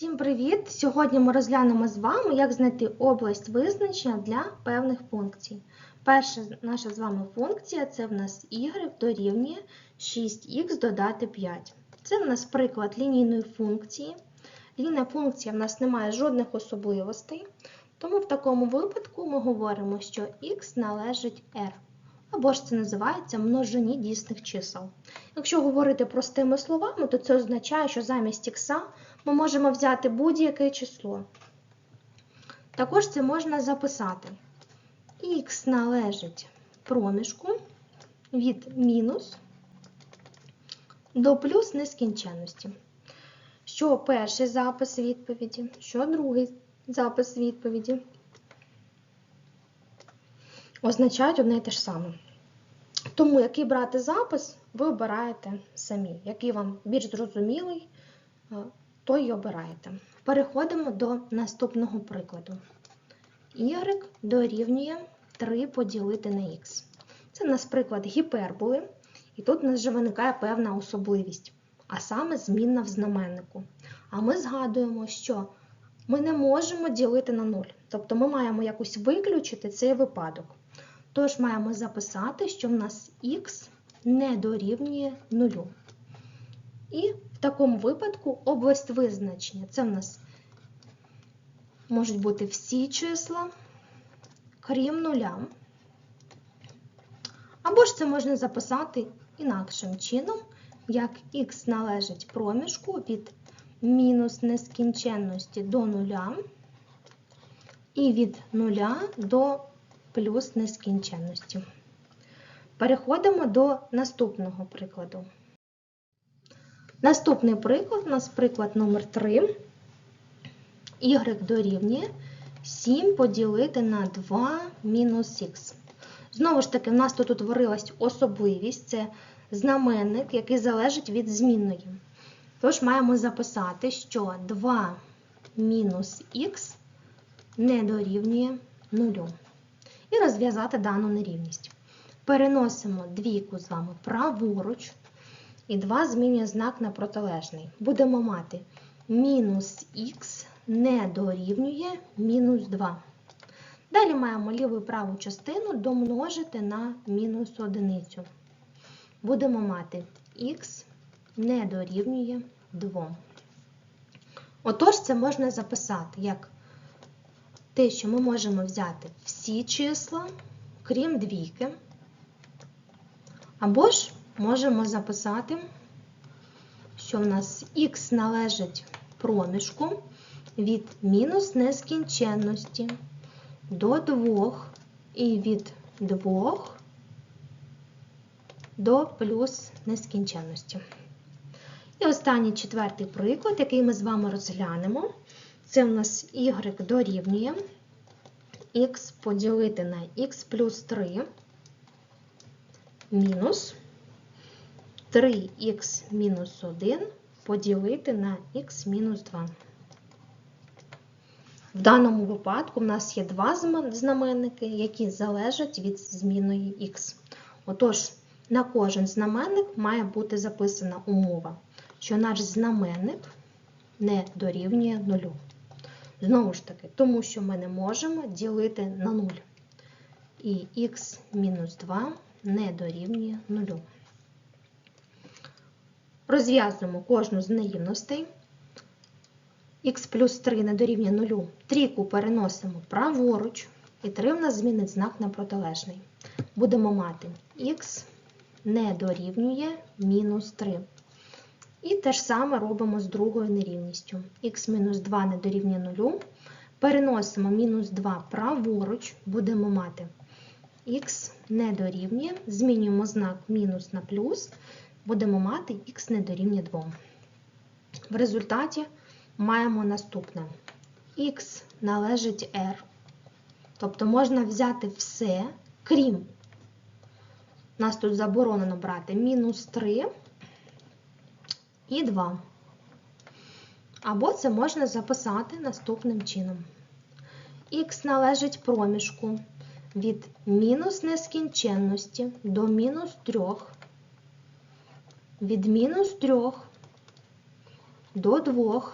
Всім привіт! Сьогодні ми розглянемо з вами, як знайти область визначення для певних функцій. Перша наша з вами функція це в нас y дорівнює 6х додати 5. Це в нас приклад лінійної функції. Лінійна функція в нас не має жодних особливостей, тому в такому випадку ми говоримо, що х належить r. Або ж це називається множині дійсних чисел. Якщо говорити простими словами, то це означає, що замість х ми можемо взяти будь-яке число. Також це можна записати. Х належить проміжку від мінус до плюс нескінченності. Що перший запис відповіді, що другий запис відповіді означають одне і те ж саме. Тому, який брати запис, ви обираєте самі. Який вам більш зрозумілий, той і обираєте. Переходимо до наступного прикладу. Y дорівнює 3 поділити на х. Це у нас приклад гіперболи, і тут у нас вже виникає певна особливість, а саме змінна в знаменнику. А ми згадуємо, що ми не можемо ділити на 0. Тобто ми маємо якось виключити цей випадок. Тож маємо записати, що в нас х не дорівнює 0. І в такому випадку область визначення це в нас можуть бути всі числа, крім нуля. Або ж це можна записати інакшим чином, як х належить проміжку від мінус нескінченності до нуля і від нуля до плюс нескінченності. Переходимо до наступного прикладу. Наступний приклад у нас приклад номер 3 y дорівнює 7 поділити на 2 мінус х. Знову ж таки, в нас тут утворилась особливість це знаменник, який залежить від змінної. Тож маємо записати, що 2 мінус х не дорівнює 0. І розв'язати дану нерівність. Переносимо двійку з вами праворуч. І 2 змінює знак на протилежний. Будемо мати мінус х не дорівнює мінус 2. Далі маємо ліву і праву частину домножити на мінус одиницю. Будемо мати х не дорівнює 2. Отож, це можна записати як те, що ми можемо взяти всі числа, крім двійки. Або ж можемо записати, що в нас х належить проміжку від мінус нескінченності до 2 і від 2 до плюс нескінченності. І останній четвертий приклад, який ми з вами розглянемо, це у нас y дорівнює х поділити на х плюс 3 мінус 3х мінус 1 поділити на х мінус 2. В даному випадку в нас є два знаменники, які залежать від змінної х. Отож, на кожен знаменник має бути записана умова, що наш знаменник не дорівнює нулю. Знову ж таки, тому що ми не можемо ділити на 0. І х мінус 2 не дорівнює 0. Розв'язуємо кожну з нерівностей. х плюс 3 не дорівнює 0. Трійку переносимо праворуч, і 3 в нас змінить знак на протилежний. Будемо мати х не дорівнює мінус 3. І те ж саме робимо з другою нерівністю. х-2 не дорівнює 0. Переносимо мінус 2 праворуч, будемо мати х не дорівнює, змінюємо знак мінус на плюс, будемо мати х не дорівнює 2. В результаті маємо наступне. х належить r. Тобто можна взяти все, крім, нас тут заборонено брати мінус 3 і 2. Або це можна записати наступним чином. Х належить проміжку від мінус нескінченності до мінус 3, від мінус 3 до 2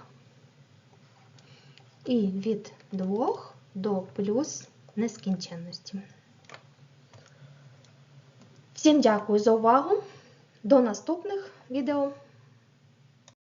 і від 2 до плюс нескінченності. Всім дякую за увагу. До наступних відео.